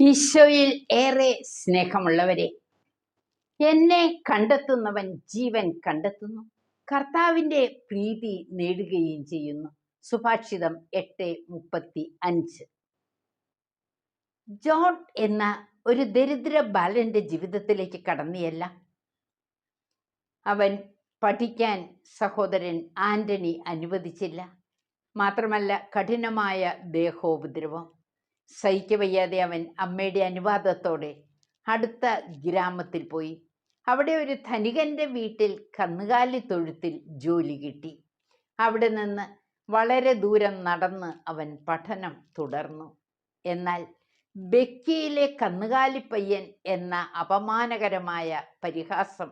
ഈശോയിൽ ഏറെ സ്നേഹമുള്ളവരെ എന്നെ കണ്ടെത്തുന്നവൻ ജീവൻ കണ്ടെത്തുന്നു. കർത്താവിന്റെ പ്രീതി നേടുകയും ചെയ്യുന്നു. സുഭാഷിതം എട്ട് മുപ്പത്തി അഞ്ച് ജോൺ എന്ന ഒരു ദരിദ്ര ബാലന്റെ ജീവിതത്തിലേക്ക് കടന്നിയല്ല. അവൻ പഠിക്കാൻ സഹോദരൻ ആന്റണി അനുവദിച്ചില്ല. മാത്രമല്ല കഠിനമായ ദേഹോപദ്രവം. സഹിക്കവയ്യാതെ അവൻ അമ്മയുടെ അനുവാദത്തോടെ അടുത്ത ഗ്രാമത്തിൽ പോയി. അവിടെ ഒരു ധനികന്റെ വീട്ടിൽ കന്നുകാലി തൊഴുത്തിൽ ജോലി കിട്ടി. അവിടെ നിന്ന് വളരെ ദൂരം നടന്ന് അവൻ പഠനം തുടർന്നു. എന്നാൽ ബെക്കിയിലെ കന്നുകാലിപ്പയ്യൻ എന്ന അപമാനകരമായ പരിഹാസം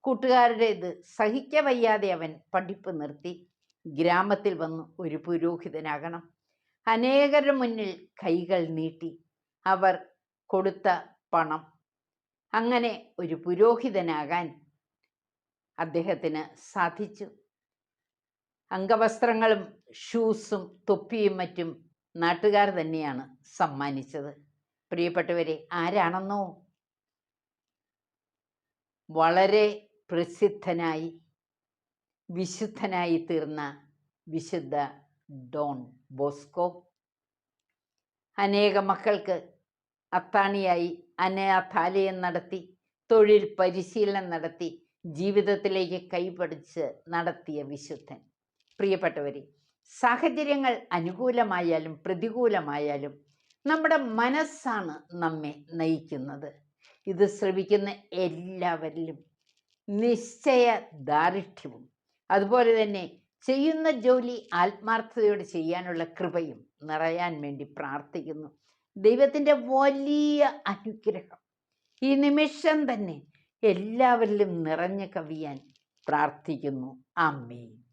കൂട്ടുകാരുടേത് സഹിക്കവയ്യാതെ അവൻ പഠിപ്പ് നിർത്തി. ഗ്രാമത്തിൽ വന്ന് ഒരു പുരോഹിതനാകണം. അനേകരുടെ മുന്നിൽ കൈകൾ നീട്ടി അവർ കൊടുത്ത പണം. അങ്ങനെ ഒരു പുരോഹിതനാകാൻ അദ്ദേഹത്തിന് സാധിച്ചു. അംഗവസ്ത്രങ്ങളും ഷൂസും തൊപ്പിയും മറ്റും നാട്ടുകാർ തന്നെയാണ് സമ്മാനിച്ചത്. പ്രിയപ്പെട്ടവരെ ആരാണെന്നോ? വളരെ പ്രസിദ്ധനായി വിശുദ്ധനായി തീർന്ന വിശുദ്ധ ഡോൺ ബോസ്കോ. അനേക മക്കൾക്ക് അത്താണിയായി അനാഥാലയം നടത്തി തൊഴിൽ പരിശീലനം നടത്തി ജീവിതത്തിലേക്ക് കൈപടിച്ച് നടത്തിയ വിശുദ്ധൻ. പ്രിയപ്പെട്ടവരെ സാഹചര്യങ്ങൾ അനുകൂലമായാലും പ്രതികൂലമായാലും നമ്മുടെ മനസ്സാണ് നമ്മെ നയിക്കുന്നത്. ഇത് ശ്രവിക്കുന്ന എല്ലാവരിലും നിശ്ചയ ദാർഢ്യവും അതുപോലെ തന്നെ ചെയ്യുന്ന ജോലി ആത്മാർത്ഥതയോടെ ചെയ്യാനുള്ള കൃപയും നിറയാൻ വേണ്ടി പ്രാർത്ഥിക്കുന്നു. ദൈവത്തിന്റെ വലിയ അനുഗ്രഹം ഈ നിമിഷം തന്നെ എല്ലാവരിലും നിറഞ്ഞു കവിയാൻ പ്രാർത്ഥിക്കുന്നു. അമ്മേ